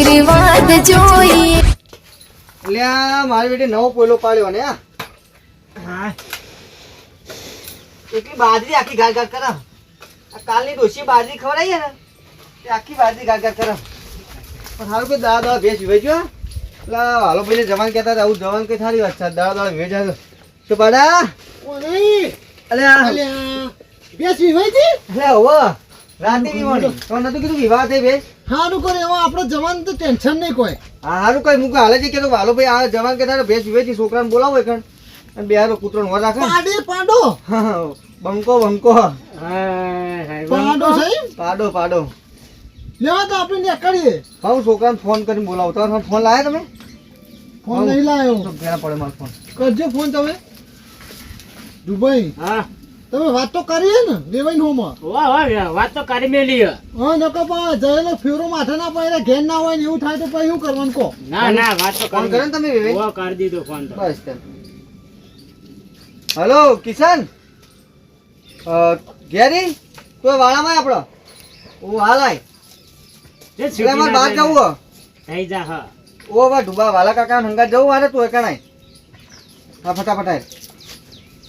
આશીર્વાદ જોઈએ. એટલે આ મારી બેટી નવો પોયલો પાડ્યો ને આ. હા. એટલી બાજરી આખી ગાર ગાર કરા. આ કાલની ડોશી બાજરી ખવડાવીએ ને તે આખી બાજરી ગાર ગાર કરા. પણ સારું કે દાડા દાડા ભેજ વેચ્યો એટલે હાલો ભાઈને જવાન કહેતા હતા આવું જવાન કઈ સારી વાત છે. દાડા ભેજ વેચાય તો પાડા. અરે વિવાહ છે અલે હોવ. રાતે વિવાણી. તો નતું કીધું વિવાહ થઈ હારું કરે એમાં આપણો જવાન તો ટેન્શન નહીં કોઈ. હા સારું કઈ મૂકો. હાલે છે કે વાલો ભાઈ આ જવાન કહેતા હતા ભેંસ વેચી છોકરાને બોલાવો એકણ. અને બે હારો કૂતરો નો રાખે. પાડે પાડો. બંકો બંકો. પાડો સાહેબ. પાડો પાડો. લેવા તો આપણે ત્યાં કરીએ હું છોકરાને ફોન કરીને બોલાવો. તમારો ફોન લાયા તમે? ફોન નહીં લાવ્યો તો પડે મારો ફોન કરજો ફોન તમે. દુબઈ. હા. તમે વાત તો કરીએ ને દેવાઈ હોમ. વાત તો કરી મેલી હે. નકો પા જયેલો ફેરો માથે ના પડે ઘેર ના હોય ને એવું થાય તો પછી શું કરવાનું કો ના ના વાત તો ફોન કરો ને તમે વિવેક. કરી દીધો ફોન તો. બસ હલો કિશન? ઘેરી? તો વાળામાં આપણો ઓ હાલાય એ ના બહાર જવું હો. થઈ જા હા. ઓ વા ડુબા વાલા કાકા હંગા જવું મારે તો એકણાય હા ફટાફટ આય.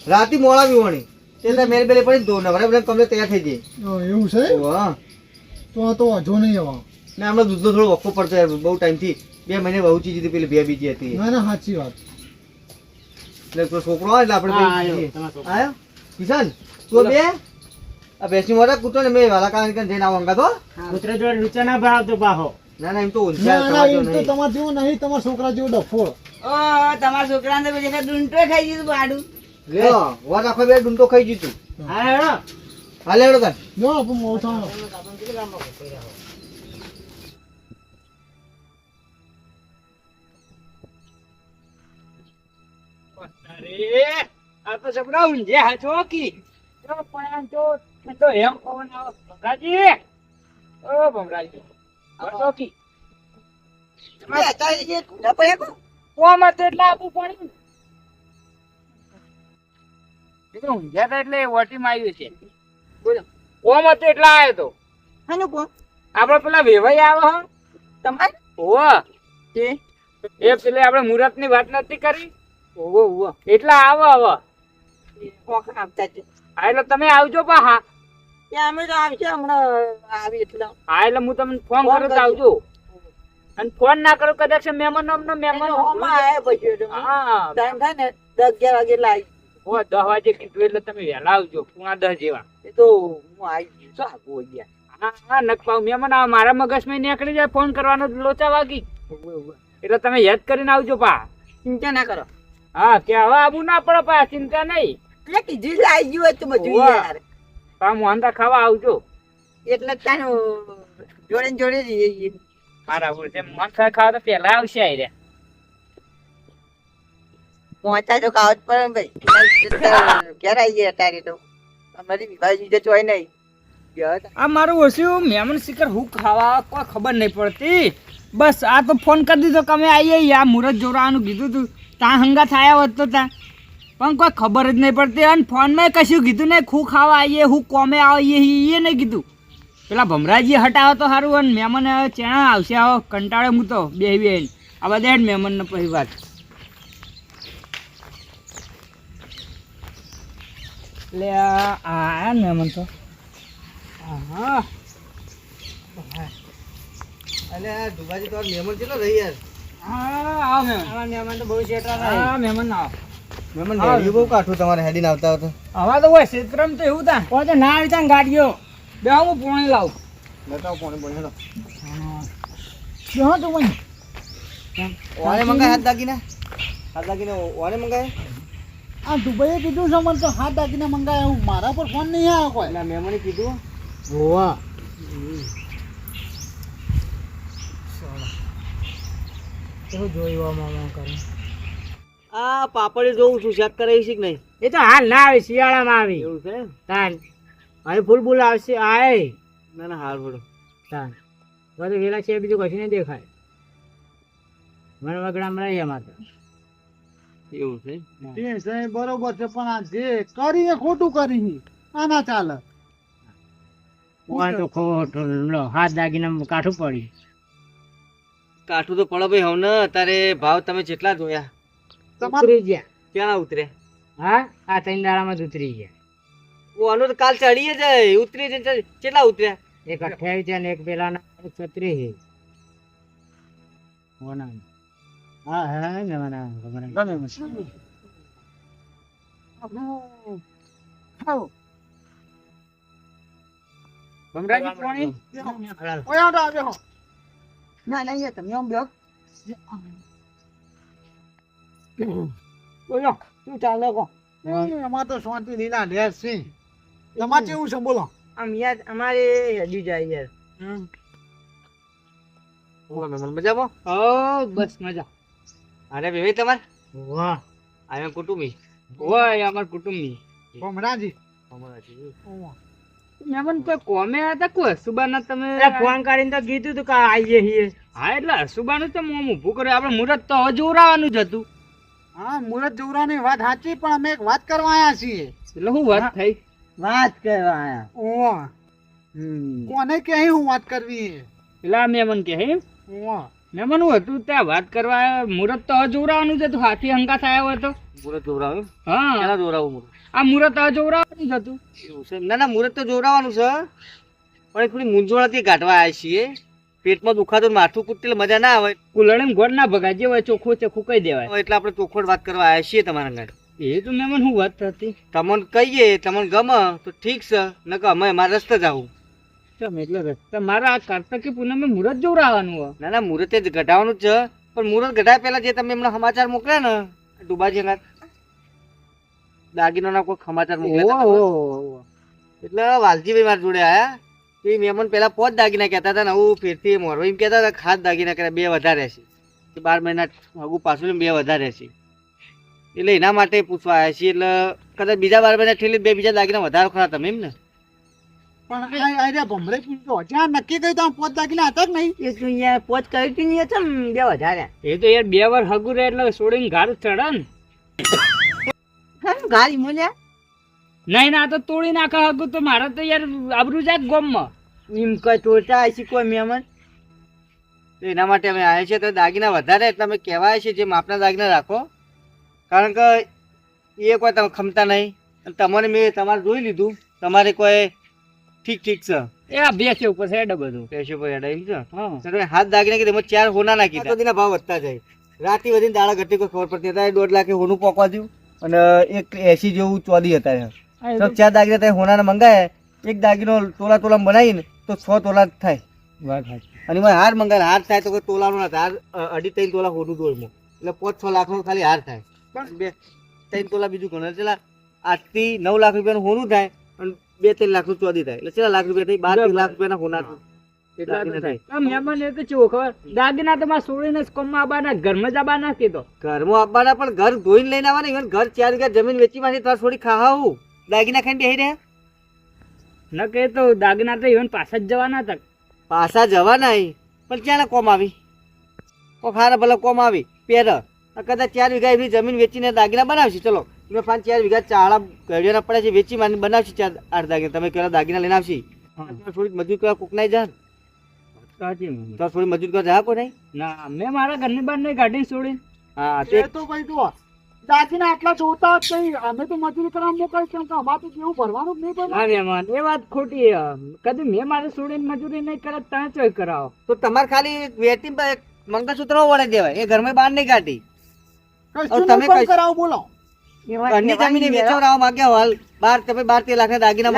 રાતી મોળા વિવણી તે તો મેલ બેલે પડી દો નવરે બધા કમલે તૈયાર થઈ જાય. એવું છે? ઓ હા. તો તો વાંધો નહીં આવા ના હમણાં દૂધનો થોડો વખો પડતો યાર બહુ ટાઈમથી. બે મહિને બહુ ચીજ હતી પેલી બે બીજી હતી. ના ના સાચી વાત. એટલે છોકરો આવે એટલે આપણે આયો, જઈએ. તમારો છોકરો. આયો કિશન તું બે? આ બેસી મોટા કૂતો ને મેં વાલા કારણ કે જઈને આવો તો કૂતરા જોડે નીચે ના ભાવતો બાહો ના ના એમ તો ના ના એમ તો નહીં. તમારા જેવો નહીં તમારા છોકરા જેવો ડફોળ. તમારા છોકરાને તો પછી ડુંટો ખાઈ ગયું ભાડું લ્યો વાત આખો બે ડુંટો ખાઈ જીતું હા હેડો. હાલે હેડો તાર. જો આપણે મોટા અરે આ તો સપના ઊંઝે હા ચોકી જો પણ તો તો એમ પવન આવે ભમરાજી. ઓ ભમરાજી. આ ચોકી કોમ હતો એટલે આપવું પડ્યું ને. એ હતા એટલે વટીમાં આવ્યું છે. બોલો કોમ હતો એટલે આવ્યો તો. આપડે પેલા વેવાઈ આવે હો. તમારે? ઓવો એ પેલે આપણે મુહૂર્તની વાત નથી કરી? ઓવો ઓવો એટલે આવો હવે. આપતા છે હા એટલે તમે આવજો પા હા. ત્યાં અમે તો આવશે હમણાં આવી એટલે. હા એટલે હું તમને ફોન કરું આવજો. અને ફોન ના કરો કદાચ મહેમાન મહેમાન હા. ટાઈમ થાય ને દસ અગિયાર વાગે એટલે ઓ દસ વાગે કીધું એટલે તમે વહેલા આવજો પૂણા દસ જેવા. એ તો હું આવી ગયું આગું ગયા? હા હા નક પાવ મહેમાન આવે મારા મગજમાં નીકળી જાય ફોન કરવાનો લોચા વાગી. એટલે તમે યાદ કરીને આવજો પા. ચિંતા ના કરો. હા કે હવે આવું ના પડે પા ચિંતા નહીં. એટલે કીધું એટલે ગયું હોય તો બધું. યાર પા મોહનતા ખાવા આવજો. એટલે ત્યાં જોડે ને જોડે. મારા મોહનતા ખાવા તો પહેલા આવશે આઈ રહ્યા પહોંચા તો કાવત પર ભાઈ. ઘેર આવી ગયા તારે તો? અમારી વિભાજી તો ચોય નહીં. આ મારું ઓછું મહેમાન શિખર હું ખાવા કોઈ ખબર નહીં પડતી. બસ આ તો ફોન કરી દીધો કે અમે આવીએ આ મુહૂર્ત જોડાવાનું કીધું તું. ત્યાં હંગા થયા હોત તો ત્યાં. પણ કોઈ ખબર જ નહીં પડતી. અને ફોનમાં કશું કીધું નહીં. હું ખાવા આવીએ હું કોમે આવીએ એ નહીં કીધું. પેલા ભમરાજી હટાવો તો સારું અને મહેમાન ચેણા આવશે આવો. કંટાળે હું તો બે બે આ બધા જ મહેમાનનો પછી વાત એટલે આ આયા ને મહેમાન તો. હા અલે આ ડુબાજી તો મહેમાન કેટલો રહી યાર. હા આવો મહેમાન. મહેમાન તો બહુ શેઠા હા મહેમાન આવો. મહેમાન હા. હેડ્યું બહુ કાઠું તમારે હેડીને આવતા આવતા હવે તો હોય ક્ષેત્રમ તો એવું તા કોઈ ના આવતા ગાડીઓ. બે હું પોણી લાવું. બતાવો કોને પોણી હેડો જો તું મને? ઓને મંગાય હાથ દાગીને? હાથ દાગીને ઓને મંગાય? આ દુબઈએ કીધું છે મને તો હાથ ડાકીને મંગાયા હું. મારા પર ફોન નહીં આવ્યો કોઈ. એટલે મને કીધું? હોવા. એવું જોયું મામા કરે? આ પાપડી જોઉં છું ચેક કરાવી છે કે નહીં? એ તો હાલ ના આવે શિયાળામાં આવી. એવું છે? તાન હવે ફૂલ ફૂલ આવશે આય. ના ના હાર પડો તાન બધું વેલા છે બીજું કશું નહીં દેખાય. મને વગડામાં રહી અમારે તો. એવું છે? તે છે બરોબર છે પણ આ જે કરીને ખોટું કરી આ ના ચાલે તો ખોટું હાથ દાગીને કાઠું પડી. કાઠું તો પડો ભાઈ હવને તારે ભાવ તમે જેટલા જોયા? તમારે ઉતરી ગયા. ક્યાં ઉતરે? હા આ ત્રણ દાડામાં જ ઉતરી ગયા. ઓ આનો તો કાલ ચડીએ જાય ઉતરી જાય કેટલા ઉતર્યા? એક અઠ્યાવીસ છે ને એક પેલાના એક છત્રીસ. છે ઓના. હા હા. ગમે મને. આવો. ભમરાજી પાણી? ઓય આવો, આવો, આવો. ના ના અહીંયા તમે આમ બેહો. બોલો શું ચાલે કહો એ, અમારે તો શાંતિ લીલા ડ્રેસ છે તમારે કેવું છે બોલો આમ યાર અમારે હજુ જાય યાર હમ મજામાં ઓ બસ મજા અરે વિવેક તમાર? વાહ. આવ્યા કુટુંબી. હોય અમાર કુટુંબી. કોમરાજી. કોમરાજી. મેમન કોઈ કોમે હતા કોઈ સુબાના તમે ફોન કરીને તો કીધું તું કે આઈએ છીએ. હા એટલે સુબાનું તો મોમ ઊભું કર્યું. આપણે મુહૂર્ત તો જોરાવાનું જ હતું. હા મુરત જોવરાની વાત સાચી પણ અમે એક વાત કરવા આયા છીએ. એટલે શું વાત થઈ? વાત કરવા આયા. ઓહ કોને કે હું વાત કરવી એટલે પેલા મહેમાન કે હે? ઓહ મહેમાન મને હતું ત્યાં વાત કરવા મુહૂર્ત તો હવે છે તું હાથી હંકાસ આવ્યો હતો. મુહૂર્ત જોવરાવું હા. ક્યાં જોવરાવું મુહૂર્ત આ મુહૂર્ત હવે જોરાવાનું જ હતું. એવું છે? ના ના મુહૂર્ત તો જોવરાવાનું છે. પણ થોડી મૂંઝવણથી કાઢવા આવ્યા છીએ. પેટમાં દુખાતું માથું કૂટતી મજા ના આવે. કુલડે ગોળ ના ભગાય જે હોય ચોખ્ખું ચોખ્ખું કહી દેવાય. એટલે આપણે ચોખ્ખોડ વાત કરવા આવ્યા છીએ તમારા ઘરે એ તો મેમન હું વાત હતી તમને કહીએ તમને ગમે તો ઠીક છે. નકર અમે અમારા રસ્તે જાવું ચમ એટલે રસ્તા મારા આ કાર્તકી પૂનમે મુહૂર્ત જોવડાવવાનું હોય. ના ના મુહૂર્તે જ ઘટાડવાનું જ છે. પણ મુહૂર્ત ઘટાય પહેલા જે તમે એમના સમાચાર મોકલ્યા ને ડુબાજી ના દાગીનોના કોઈ સમાચાર મોકલ્યા એટલે વાલજીભાઈ મારા જોડે આયા. એ મહેમાન પેલા પોચ દાગીના કહેતા હતા ને હું ફેરથી મોરવા. એમ કહેતા હતા ખાસ દાગીના કર્યા બે વધારે છે. બાર મહિના હગું પાછું બે વધારે છે. એટલે એના માટે પૂછવા આવ્યા છીએ. એટલે કદાચ બીજા બાર મહિના ઠેલી બે બીજા દાગીના વધારે ખરા તમે એમ ને? પણ અરે ભમરે પૂછતો જ્યાં નક્કી કર્યું તો પોત દાખલા હતા કે નહીં? એ તો અહીંયા પોત કરી હતી ને ચમ બે વધારે. એ તો યાર બે વાર હગું રહે એટલે છોડીને ઘર ચડે ને. હા, ગાડી મળ્યા નહીં ના તો તોડી નાખે હગું તો મારે તો યાર આબરું જાય ગોમમાં. એમ કઈ આવી હશે કોઈ મેમન તો એના માટે અમે આવ્યા છીએ તો દાગીના વધારે એટલે અમે કહેવાય છે જે માપના દાગીના રાખો. કારણ કે એ કોઈ તમે ખમતા નહીં તમારે મેં તમારે જોઈ લીધું. તમારે કોઈ ઠીક ઠીક છે. એ આ બે છે ઉપર સાઈડ બધું. પેશો પર હેડા એમ છે? હા. તમે હાથ દાગીના કીધું તેમાં ચાર હોના નાખી તો તેના ભાવ વધતા જાય. રાતી વધીને દાડા ઘટી કોઈ ખબર પડતી હતા દોઢ લાખે હોનું પોકવા દઉં. અને એક એસી જેવું ચોદી હતા. તો ચાર દાગીના તમે હોનાને મંગાયા. એક દાગીનો તોલા તોલા બનાવીને તો છ તોલા જ થાય. વાત સાચી. અને એમાં હાર મંગાવે. હાર થાય તો કોઈ તોલાનો ના થાય હાર અઢી ત્રણ તોલા હોનું દોડમાં એટલે પાંચ છ લાખનો ખાલી હાર થાય. પણ બે ત્રણ તોલા બીજું ઘણા. ચલા આઠથી નવ લાખ રૂપિયાનું હોનું થાય. અને બે ત્રણ લાખનું ચોદી થાય. એટલે કેટલા લાખ રૂપિયા થઈ બાર લાખ રૂપિયા ના હોના મહેમાન એ ખબર કોમમાં આવવાના ઘરમાં જ આવવાના કીધો ઘરમાં આપવાના પણ ઘર ધોઈને લઈને આવવાના? even ઘર ચાર વીઘા જમીન વેચી માંથી તાર થોડી ખાવા દાગીના ખાઈને બેહી રહ્યા? ન કે તો દાગીના તો ઇવન પાછા જ જવાના તક. પાછા જવાના પણ ક્યાં કોમ આવી? કો ખારા ભલે કોમ આવી. પેર કદાચ ચાર વીઘા એવી જમીન વેચીને દાગીના બનાવશે. ચલો. એમાં પાંચ ચાર વીઘા ચાળા ઘડિયાના પડ્યા છે વેચી માની બનાવશે ચાર આઠ દાગીના તમે કેવા દાગીના લઈને આવશી? થોડીક મજૂર કરવા કોક નહીં જા તો થોડી મજૂર કરવા જા કોઈ નહીં? ના મેં મારા ઘરની બહાર નહીં ગાડી છોડી. હા તે એ તો ભાઈ જુઓ દાદીને આટલા જોતા જ નહીં. અમે તો મજૂરી કરવા મોકલ કેમ કે અમારે તો જેવું ભરવાનું જ નહીં પડે. મહેમાન એ વાત ખોટી છે. કદી મેં મારે છોડીને મજૂરી નહીં કરે તમે ચોઈ કરાવો. તો તમારે ખાલી વેટી એક મંગળસૂત્ર વળે દેવાય. એ ઘરમાં બહાર નહીં કાઢી. તમે કરાવો બોલો. ઘરની જમીન વેચવડાવવા માંગ્યા હાલ બાર તમે બાર તેર દાગીના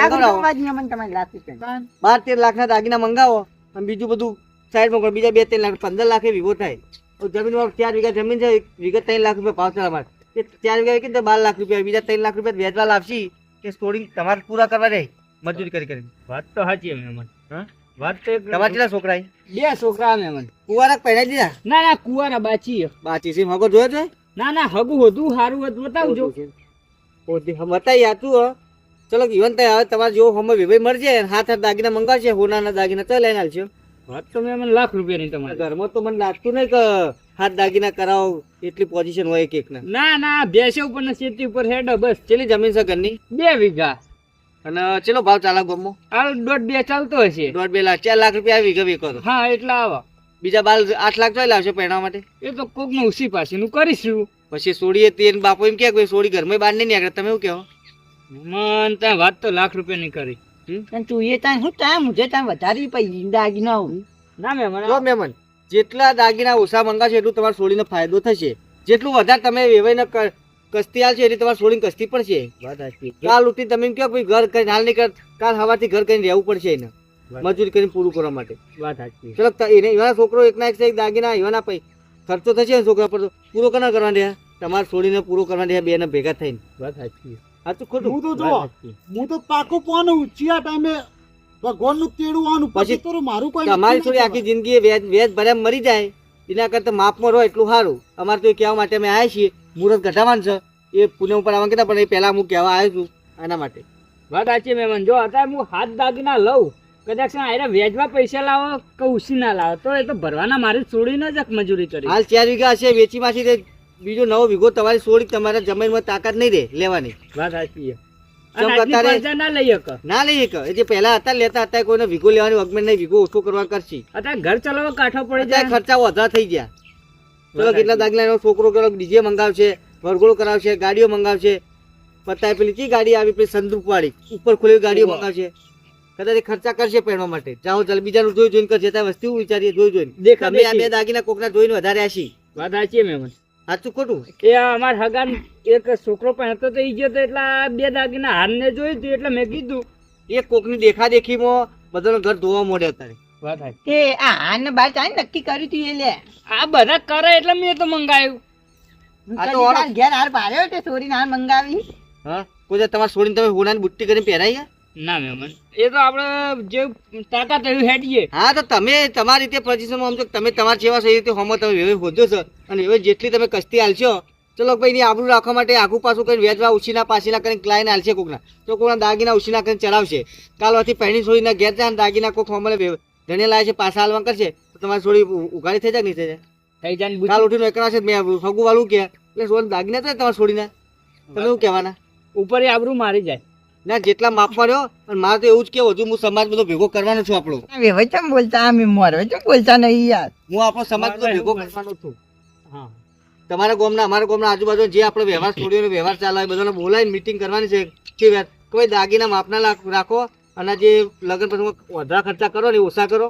તમારી લાગતી છે? તાન બાર તેર લાખના દાગીના મંગાવો અને બીજું બધું સાઈડ કરો બીજા બે ત્રણ લાખ પંદર લાખે વિવો થાય. જમીન જમીનમાં ચાર વીઘા જમીન છે વિગત ત્રણ લાખ રૂપિયા ભાવ ચાલે અમારે. એ ચાર વીઘા વેચીને બાર લાખ રૂપિયા બીજા ત્રણ લાખ રૂપિયા વેચવા લાવશી કે સ્ટોરી તમારે પૂરા કરવા રહે મજૂરી કરી કરી વાત તો સાચી મહેમાન વાત તો તમારે કેટલા છોકરા બે છોકરા મહેમાન કુવારા પહેરાઈ દીધા? ના ના કુવારા બાચી બાચી છે મગો જોયો છે? ના ના હગું હતું સારું હતું બતાવજો. બતાવી આતું હો ચલો ઈવન ત્યાં હવે તમારે જો હમે વિભાઈ મરજે હાથ હાથ દાગીના મંગાવશે હોનાના દાગીના તો લઈને આવશે વાત તો મહેમાન લાખ રૂપિયાની તમારે. ઘરમાં તો મને લાગતું નહીં કે હાથ દાગીના કરાવો એટલી પોઝિશન હોય એક એકના. ના ના બેસે ઉપર ને શેતી ઉપર હેડ બસ. ચેલી જમીન છે ઘરની? બે વીઘા. અને ચેલો ભાવ ચાલે ગમો હાલ દોઢ બે ચાલતો હશે. દોઢ બે લાખ ચાર લાખ રૂપિયા આવી વીઘા વેકો હા એટલા આવો. બીજા બાલ આઠ લાખ જોઈ લાવશે પહેરવા માટે? એ તો કોકનું ઉસી પાસીનું કરીશું. પછી સોડીએ તે બાપુ એમ કે સોડી ઘરમાં બહાર નહીં નીકળે તમે એવું કહો? મન ત્યાં વાત તો લાખ રૂપિયાની કરી. પણ તું એ ત્યાં શું ત્યાં મુજે ત્યાં વધારે દાગી દાગીના હોય. ના મેમ જો મહેમાન જેટલા દાગીના ઓછા મંગાવશો એટલું તમારે સોડીનો ફાયદો થશે. જેટલું વધારે તમે વેવાઈને ને કસ્તી આવશે એટલે તમારે સોડીને કસ્તી પડશે કાલ ઉઠી તમે એમ કહો ભાઈ ઘર કરીને હાલ નહીં કર કાલ સવારથી ઘર કરીને રહેવું પડશે એને. મજૂરી કરીને પૂરું કરવા માટે. વાત સાચી. ચલો એને એવાના છોકરો એકના એક એક દાગીના એવાના પૈ ખર્ચો થશે ને છોકરા પર તો. પૂરો કના કરવા રહ્યા? તમારે છોડીને પૂરો કરવા રહ્યા બેને ભેગા થઈને. વાત સાચી. સાચું ખોટું. હું તો જો હું તો પાકો પોનું ચિયા ટાઈમે ભગવાનનું તેડું આનું પછી તો મારું કોઈ તમારી થોડી આખી જિંદગી વેજ વેજ ભર્યા મરી જાય. એના કરતાં માપમાં રહો એટલું સારું. અમારે તો એ કહેવા માટે અમે આવ્યા છીએ. મુહૂર્ત ઘટાડવાનું છે. એ પુણે ઉપર આવવાનું કહેતા પણ એ પહેલાં હું કહેવા આવ્યો છું આના માટે. વાત સાચી મેમન જો અત્યારે હું હાથ દાગીના લઉં કદાચ છે ને આયરા વ્યાજમાં પૈસા લાવો કે ઉસી ના લાવો તો એ તો ભરવાના મારી છોડીને જ મજૂરી કરી. હાલ ચાર વીઘા હશે વેચી માંથી બીજો નવો વીઘો તમારી છોડી તમારા જમીનમાં તાકાત નહીં રહે લેવાની. વાત સાચી છે. ના ના જે પહેલા હતા લેતા હતા કોઈને વીઘો લેવાની અગમેન્ટ નહીં વીઘો ઓછો કરવા કરશી. અત્યારે ઘર ચલાવવા કાઠો પડી જાય. ખર્ચા વધારા થઈ ગયા. ચલો કેટલા દાખલા એનો છોકરો કરો ડીજે મંગાવશે વરઘોડો કરાવશે ગાડીઓ મંગાવશે. પતાય પેલી કઈ ગાડી આવી? પેલી સંદૂપ વાળી ઉપર ખુલ્લી ગાડીઓ મંગાવશે. કદાચ ખર્ચા કરશે પહેરવા માટે. જાઓ ચાલ બીજાનું જોઈ જોઈને કરશે ત્યાં વસ્તુ વિચારીએ જોઈ જોઈને. દેખા તમે આ બે દાગીના કોકના જોઈને વધારે આશી. વાત છે સાચું ખોટું? એ અમાર હગાન એક છોકરો પહેરતો તો ઈ ગયો તો એટલે બે દાગીના હારને જોયું હતું એટલે મેં કીધું. એ કોકની દેખા દેખીમાં બધાનો ઘર ધોવા મોડે અત્યારે. તે આ હાન બાર ચાય નક્કી કર્યું તું એ લે. આ બધા કરે એટલે મેં તો મંગાવ્યું. આ તો કદી ઘેર હાર પાડ્યો તે છોરીને હાર મંગાવી. હા? કોઈ તમારે છોડીને તમે હોનાની બુટ્ટી કરીને પહેરાઈ ગયા? ના મેમન એ તો આપણે જે તાકાત એવી હેડીએ હા તો તમે તમારી રીતે પોઝિશનમાં આમ તો તમે તમારી જેવા સહી એ રીતે હોમો તમે વેવે હોજો છો. અને હવે જેટલી તમે કસ્તી હાલશો ચલો ભાઈ ની આબરૂ રાખવા માટે આખું પાછું કરીને વેચવા ઉછીના પાછીના કરીને ક્લાઈને હાલશે કોકના. તો કોકના દાગીના ઉછીના કરીને ચડાવશે. કાલવાથી પહેણી છોડીને ઘેર જાય ને દાગીના કોક હોમને ધણે લાવે છે પાછા હાલવા કરશે તો તમારે થોડી ઉઘાડી થઈ જાય નહીં થઈ જાય? થઈ જાય કાલ ઉઠીને એકલા છે મેં સગું વાળું કે એટલે દાગીના તો તમારે છોડીને તમે શું કહેવાના? ઉપર એ આબરૂ મારી જાય. ના જેટલા માપવા રહ્યો અને મારે તો એવું જ કે હજુ હું સમાજ બધો ભેગો કરવાનો છું આપણો. હવે ચમ બોલતા? અમે મોર ચમ બોલતા નહીં યાર? હું આપણો સમાજ બધો ભેગો કરવાનો છું. હા. તમારા ગામના અમારા ગામના આજુબાજુ જે આપણે વ્યવહાર છોડીઓનો વ્યવહાર ચાલે એ બધાને બોલાવીને મીટિંગ કરવાની છે. કે કોઈ દાગીના માપના રાખો અને જે લગ્ન પ્રસંગમાં વધારા ખર્ચા કરો ને ઓછા કરો.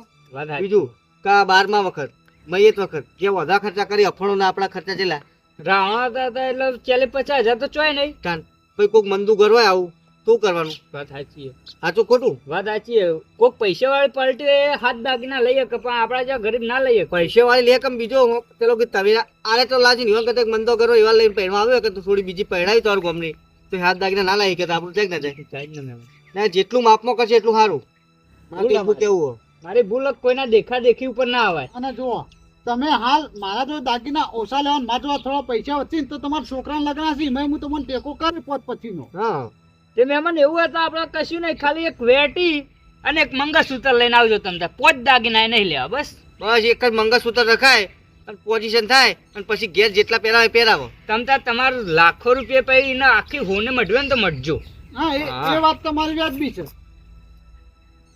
બીજું કા બારમા વખત મૈયત વખત જે વધારા ખર્ચા કરી અફળો ના આપણા ખર્ચા ચેલા રાણા દાદા હતા એટલે ચાલે પચાસ હજાર તો ચોય નહીં. કોઈ કોઈક મંદુ ઘર હોય આવું. તો કરવાનું? વાત સાચી. સાચું ખોટું? વાત સાચી કોઈક કોક પૈસા વાળી પાર્ટી હાથ દાગીના લઈએ કે પણ આપણા જ્યાં ગરીબ ના લઈએ પૈસા વાળી લે કેમ? બીજો પેલો કે તમે આરે તો લાજી નિવાન કરતા મંદો કરો એવા લઈને પહેરવા આવ્યો કે તું થોડી બીજી પહેરાવી તારું ગમની. તો હાથ દાગીના ના લાવી કે આપણું જાય ના જાય. ને. ના જેટલું માપમાં કરશે એટલું સારું. મારું કેવું મારી ભૂલ કોઈના દેખા દેખી ઉપર ના આવે અને જુઓ તમે હાલ મારા જો દાગીના ઓછા લેવા મારા જો થોડા પૈસા વચ્ચે ને તો તમારા છોકરાને લગ્ન હશે એમાં હું તમને ટેકો કરી પોત પછીનો. હા. તે મહેમાન એવું હતું આપણે કશું નહીં ખાલી એક વેટી અને એક મંગળસૂત્ર લઈને આવજો તમને પોચ દાગીના નહીં લેવા બસ. બસ એક જ મંગળસૂત્ર રખાય અને પોઝિશન થાય અને પછી ઘેર જેટલા પહેરાવે પહેરાવો. તમ તાર તમારું લાખો રૂપિયા પછી એને આખી હોને મઢવે ને તો મઢજો. હા એ વાત તમારી વ્યાજબી છે.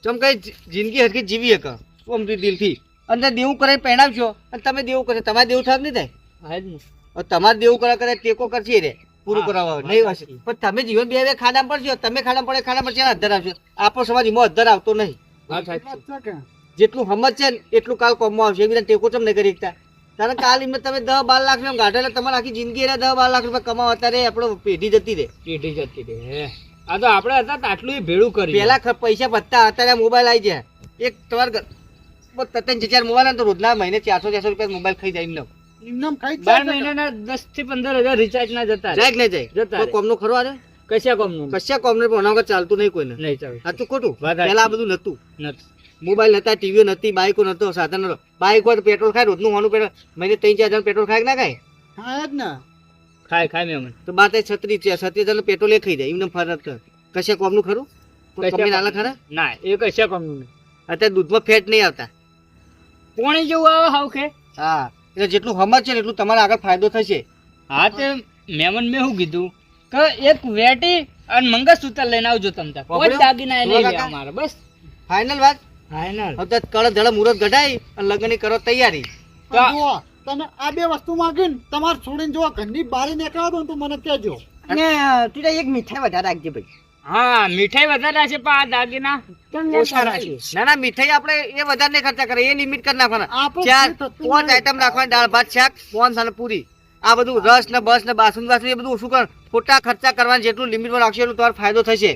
ચમ કઈ જિંદગી હરકી જીવી એક ઓમ દી- દિલથી. અને દેવું કરે પહેરાવશો અને તમે દેવું કરે તમારે દેવું થાક નહીં થાય? હા જ ને. તમારે દેવું કરે કરે ટેકો કરશે રે. પૂરું કરાવવા નહીં સાચી. પણ તમે જીવન બે બે પર પડશો તમે ખાડા પડે ખાડામાં પડશે એના અધર આવશે આપણો સમાજ એમાં અધર આવતો નહીં. છે જેટલું હમત છે ને એટલું કાલ કોમમાં આવશે. એકબીજા ટેકો ચમ નહીં કરી શકતા. કારણ કાલ એમને તમે દસ બાર લાખ રૂપિયા ગાઢેલા એટલે તમારે આખી જિંદગી દસ બાર લાખ રૂપિયા કમાવા. અત્યારે આપણો પેઢી જતી રહે. પેઢી જતી રહે આ તો આપણે હતા આટલું ભેળું કરી પહેલા પૈસા વધતા અત્યારે મોબાઈલ આવી જાય એક તમારે બસ ચાર મોબાઈલ તો રોજના મહિને ચારસો ચારસો રૂપિયા મોબાઈલ ખાઈ જાય એમને એમનેમ ખાઈ બાર જાય છે કે? મહિનાના દસથી પંદર હજાર રિચાર્જ ના જતા જાય કે નહીં જાય? જતા કોઈ રહે. કોમનું કશા કોમનું? કશા કોમને? પણ વગર ચાલતું નહીં કોઈને. નહીં ચાલે. સાચું ખોટું. પહેલા આ બધું નતું મોબાઈલ નતા ટીવીઓ નતી બાઈકો નતો સાધન નતો બાઇક હોય પેટ્રોલ ખાય રોજનું હોનું પેટ્રોલ મહિને ત્રણ ચાર હજાર પેટ્રોલ ખાય ના ખાય? હા એ જ ને. ખાય ખાય મેં તો બાર તે છત્રીસ છે છત્રીસ હજાર પેટ્રોલ એ ખાઈ જાય. એમને ફરક કશા કોમનું ખરું? કંપની ખરા? ના એ કશા કોમનું નહીં. અત્યારે દૂધમાં ફેટ નહીં આવતા. પોણી જેવું આવે હાવ કે? હા. એટલે જેટલું સમજશે એટલું તમારે આગળ ફાયદો થશે. હા તે મેમન મેં શું કીધું? કે એક વેટી અને મંગળસૂત્ર લઈને આવજો તમ કોઈ દાગીના એ લેવા મારે બસ. ફાઇનલ વાત? ફાઇનલ હવે તો કળ ધડ મુહૂર્ત ઘટાઈ અને લગ્નની કરો તૈયારી. તો તમે આ બે વસ્તુ માંગી ને તમારે છોડીને જો ઘરની બહાર નીકળો તો મને કહેજો. અને તું એક મીઠાઈ વધારે રાખજે ભાઈ. હા મીઠાઈ વધારે છે પણ આ દાગીના ઓછા રાખે ના ના મીઠાઈ આપણે એ વધારે નહીં ખર્ચા કરે એ લિમિટ કરી નાખવાના. ચાર પાંચ આઈટમ રાખવાની દાળ ભાત શાક પોન અને પૂરી. આ બધું રસ ને બસ ને બાસુંદ બાસુંદ એ બધું ઓછું કર. ખોટા ખર્ચા કરવાનું જેટલું લિમિટમાં રાખશો એટલું તમારો ફાયદો થશે.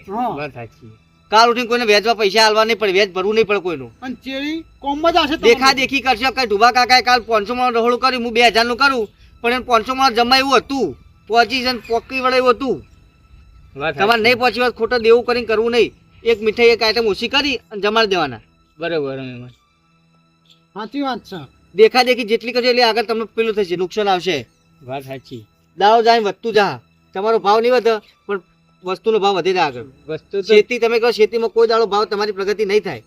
કાલ ઉઠીને કોઈને વેચવા પૈસા આલવા નહીં પડે વેચ ભરવું નહીં પડે કોઈનું. અને ચેરી કોમ જ હશે દેખા દેખી કરશે કઈ ઢુબા કાકાએ કાલ પાંચસો માં રહોળું કર્યું હું બે હજારનું કરું પણ પાંચસો માં જમા એવું હતું. પહોંચી જન પોકી વળે એવું હતું. તમારે નહીં પહોંચી વાત ખોટો દેવું કરીને કરવું નહીં. એક મીઠાઈ એક આઈટમ ઓછી કરી અને જમાડી દેવાના. બરોબર સાચી વાત છે. દેખા દેખી જેટલી કરશો એટલે આગળ તમને પેલું થશે નુકસાન આવશે. વાત સાચી. દાવ જાય વધતું જા. તમારો ભાવ નહીં વધે પણ વસ્તુનો ભાવ વધે જાય આગળ. વસ્તુ ખેતી તમે કહો ખેતીમાં કોઈ દાડો ભાવ તમારી પ્રગતિ નહીં થાય.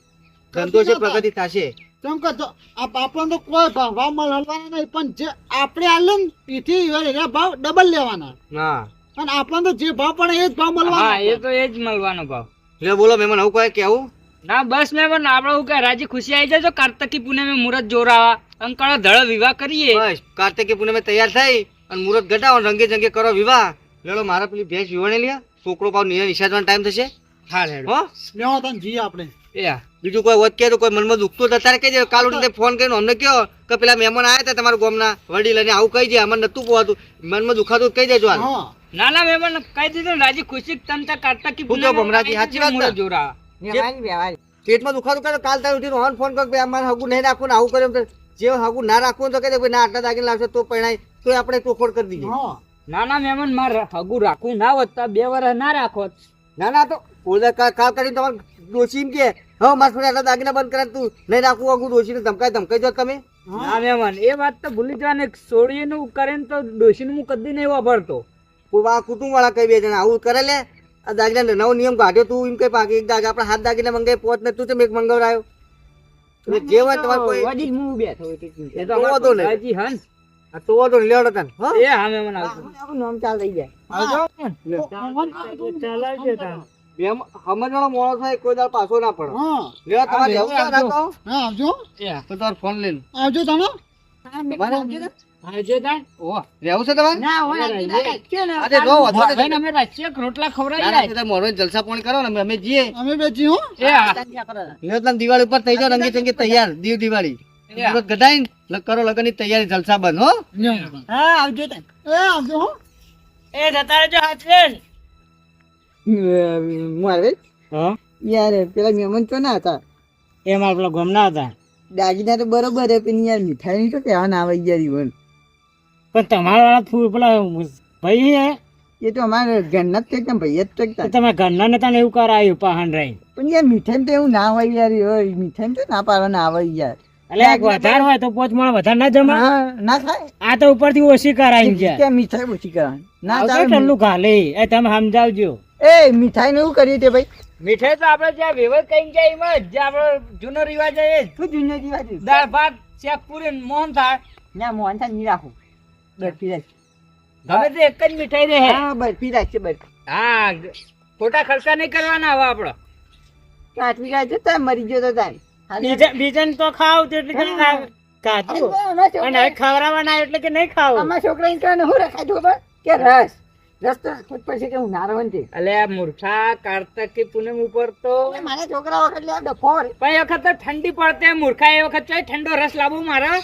ધંધો છે પ્રગતિ થશે. કેમ કે જો આ આપણને તો કોઈ ભાવ ભાવ મળવાના નહીં પણ જે આપણે આલે ને એથી એના ભાવ ડબલ લેવાના. હા. અને આપણને જે ભાવ પણ એ જ ભાવ હા એ તો એ જ મળવાનો ભાવ. એટલે બોલો મહેમાન આવું કોઈ કેવું? ના બસ મહેમાન આપણે હું કે રાજી ખુશી આવી જાય કાર્તકી પૂનમે મુહૂર્ત જોરાવા અંકળ ધળ વિવાહ કરીએ. બસ કાર્તકી પૂનમે તૈયાર થઈ અને મુહૂર્ત ઘટાવો રંગે જંગે કરો વિવાહ. લેડો મારા પેલી ભેંસ વિવાણી લ્યા છોકરો પાવ નિયમ વિસાજવાનો ટાઈમ થશે. હા લેડો. હો? લેવા તને જી આપણે. એ બીજું કોઈ વધ કે કોઈ મનમાં દુખતું તો તારે કહેજે કાલ ઉઠીને ફોન કરીને અમને કહો કે પેલા મહેમાન આવ્યા હતા તમારા ગામના. વડીલ અને આવું કહી દે. અમને નતું પોવાતું. મનમાં દુખાતું કહી દેજો હા. ના ના મહેમાન કહી દીધું રાજી ખુશી તમ તાર કાર્તકી હું તો ભમરાજી, સાચી વાત ને? મુહૂર્ત વ્યવહાર વ્યવહાર પેટમાં દુખાતું કરે કાલ તારે ઉઠીને હોન ફોન કર કે અમારે હગું નહીં રાખવું ને આવું કર્યું તો જે હગું ના રાખવું તો કહે ભાઈ ના આટલા દાગીને લાવશે તો પરણાય તો આપણે તોફોડ કરી દઈએ. ના ના મેમન મારે હગું રાખવું ના હોત બે વર્ષ ના રાખો ના ના તો કોલે કાલ કાલ કરીને તમારે એમ કે હા મારા છોકરા આટલા દાગીના બંધ કરે તું નહીં રાખવું હગું ડોશીને ધમકાઈ ધમકાઈ જો તમે. ના મેમન એ વાત તો ભૂલી જવાની સોડીનું કરે ને તો ડોશીનું હું કદી નહીં વાપરતો આ કુટુંબ વાળા કઈ બે જણા આવું કરે લે. આ દાગીના નવો નિયમ કાઢ્યો તું એમ કઈ પાકી એક દાગ આપણે હાથ દાગીના મંગાવી પોત ને તું એક મંગાવડાયો. જે હોય તમારે કોઈ વડીલ હું બેઠો એ તો તો વાંધો નહીં. હન. તો વાંધો નહીં, લેવડો તને હો? એ નામ ચાલ જાય. બેમ સમજવાનો કોઈ દાડ પાછો ના પડે. હા. લેવા તમારે જવું છે આવજો. હા આવજો. તો તમારો ફોન લઈને. આવજો તમે આવજો રહેવું છે તમારે? ના હોય. રાખીએ ને. ને. રોટલા ના, ખવડાવી ના, જલસા પાણી કરો ને અમે- જઈએ. અમે દિવાળી ઉપર થઈ જાવ રંગી ચંગી તૈયાર દીવ દિવાળી. ગઢાઈ કરો લગનની તૈયારી જલસા બંધ હો. હા આવજો એ આવજો હો. એ જતા રહેજો હાથે. મારે હા. યાર પેલા મહેમાન તો ના હતા. એમાં પેલા ગમના હતા. દાગીના તો બરોબર હે પણ યાર મીઠાઈ તો કહેવા ના આવે યાર ઈવન પણ તમારા પેલા ભાઈ હે? એ તો અમારે ઘરના જ કહેતા ભાઈ જ તો તમે ઘરના ને તને એવું કરાયું પહાણ રહી. પણ યાર મીઠાઈ તો એવું ના હોય યાર હોય મીઠાઈ તો ના પાડવાના આવે યાર. એટલે એક વધારે હોય તો પોચ માણ વધારે ના જમા. ના થાય. આ તો ઉપરથી ઓછી કરાવી છે કે. મીઠાઈ ઓછી કરવાની ના થાય ટલ્લું ખાલે. એ તમે સમજાવજો. એ મીઠાઈ ને એવું કરીએ તે ભાઈ. મીઠાઈ તો આપણે જ્યાં વ્યવહાર કઈ જાય એમાં જ. આપણો જૂનો રિવાજ છે શું જૂનો રિવાજ? દાળ ભાત ચેક પૂરી મોહન થાય. ના મોહનથાળ નહીં રાખું. બરફી રાખ. ગમે તે એક જ મીઠાઈ રહે. હા બરફી રાખશે બરફી. હા ખોટા ખર્ચા નહીં કરવાના હવે આપડે. કાચી કાચી તો મરી ગયો તો તારે. બીજા બીજાને તો ખાવ તો એટલે કાચું અને હવે ખવડાવવાના એટલે કે નહીં ખાવ? અમારા છોકરાને કહે હું રખાય ખબર? કે રસ. રસ તો રાખવો જ પડશે કે હું ના રહું તે. અલે મૂર્ખા કાર્તકી પૂનમ ઉપર તો મારા છોકરા વખત લે ડફોર પણ એ વખત તો ઠંડી પડતે મૂર્ખા એ વખત ચોય ઠંડો રસ લાવું મારા.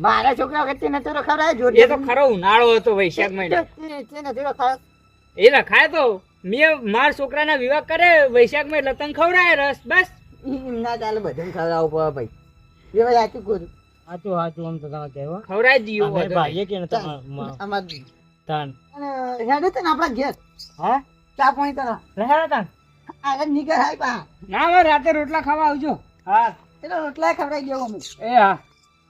મારા છોકરા વખત તે નતો જો એ. તો ખરો ઉનાળો હતો વૈશાખ મહિનો. તે- તે નથી રખાયો. એ ખાય તો. મેં મારા છોકરાના વિવાહ કરે વૈશાખમાં લતન ખવડાય રસ બસ. ના ચાલે બધાને ખવડાવવું પડે ભાઈ. એ ભાઈ આચું કરું? હાચું હાચું આમ તો તમે કહેવા. ખવડાય દીયો ભાઈએ કે અમાર તાન. હેડે તને આપણા ઘેર. હા? ચા પાણી તને રહેડા તાન. આગળ નીકળ હાય પા ના રાતે રોટલા ખાવા આવજો. હા એટલે રોટલા ખવડાઈ ગયો અમે. એ હા.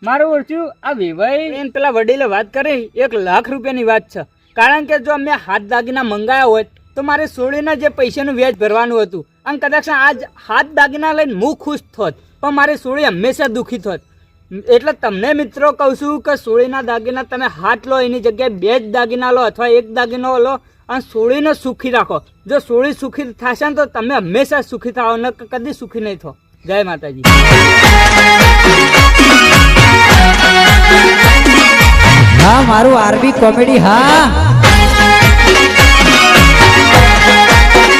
મારું ઓળખ્યું આ વિભાઈ એમ પેલા વડીલે વાત કરી, એક લાખ રૂપિયાની વાત છે. કારણ કે જો મેં હાથ દાગીના મંગાયા હોત તો મારે સોળીના જે પૈસાનું વ્યાજ ભરવાનું હતું, અને કદાચ આજ હાથ દાગીના લઈને હું ખુશ થોત, પણ મારી સોળી હંમેશા દુઃખી થોત. એટલે તમને મિત્રો કહું છું કે સોળીના દાગીના તમે હાથ લો, એની જગ્યાએ બે જ દાગીના લો અથવા એક દાગીનો લો, અને સોળીને સુખી રાખો. જો સોળી સુખી થશે ને તો તમે હંમેશા સુખી થાઓ, ને કદી સુખી નહીં થો. જય માતાજી. હા મારું આરબી કોમેડી હા.